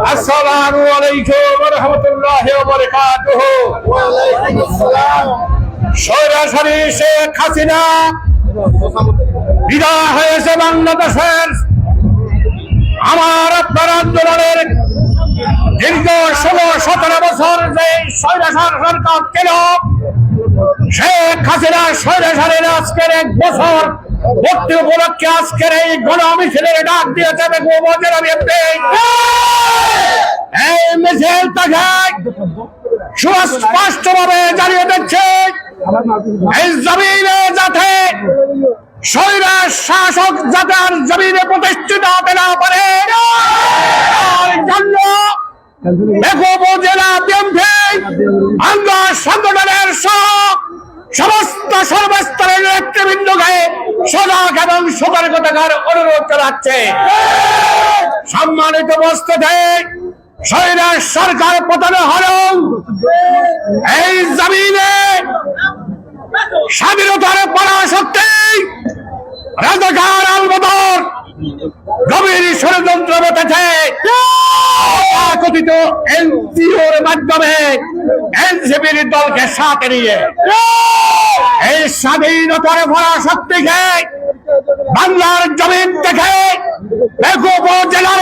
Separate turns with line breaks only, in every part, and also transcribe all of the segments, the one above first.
আসসালামু আলাইকুম ওয়া রাহমাতুল্লাহি ওয়া বারাকাতুহু। সরাসরি শেখ হাসিনা বিদায় হয়েছে বাংলাদেশের। আমার আপনার আন্দোলনের দীর্ঘ ষোলো, সতেরো বছর যে স্বৈরাচার সরকার ছিল, শেখ হাসিনা স্বৈরাচারের আজকের এক বছর ভর্তি উপলক্ষে আজকের এই গণ মিছিলের ডাক দিয়েছে বেগম এই মিছিল তাকে সুস্পষ্ট ভাবে জানিয়ে দিচ্ছে, এই জমিনে যাতে শাসক যাতে আর জমিনে প্রতিষ্ঠিত হতে না পারে জেলা সংগঠনের সব সমস্ত সর্বস্তরের নেতৃবৃন্দকে সজাগ এবং সতর্কতার অনুরোধ জানাচ্ছে। সম্মানিত বস্তুতে স্বৈরাজ সরকার পতন হলেও এই জমিনে স্বাধীনতার পরাশক্তি, রাজাকার আলবদর, গভীর ষড়যন্ত্র এনজিওর মাধ্যমে বাংলার জমিন থেকে জেলার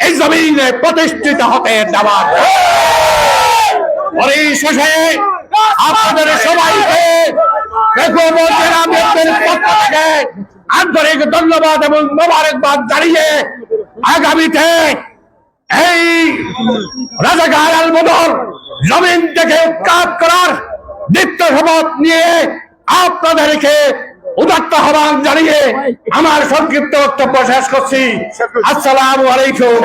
এই জমিনে প্রতিষ্ঠিত হতে দেওয়া যাবে না। পরিশেষে আপনাদের সবাইকে আন্তরিক ধন্যবাদ এবং মোবারকবাদ জানিয়ে আগামীতে এই রাজাকার আলবদর জমিন থেকে উৎখাত করার নিত্য শপথ নিয়ে আপনাদেরকে উদাত্ত আহ্বান জানিয়ে আমার সংক্ষিপ্ত বক্তব্য শেষ করছি। আসসালামু আলাইকুম।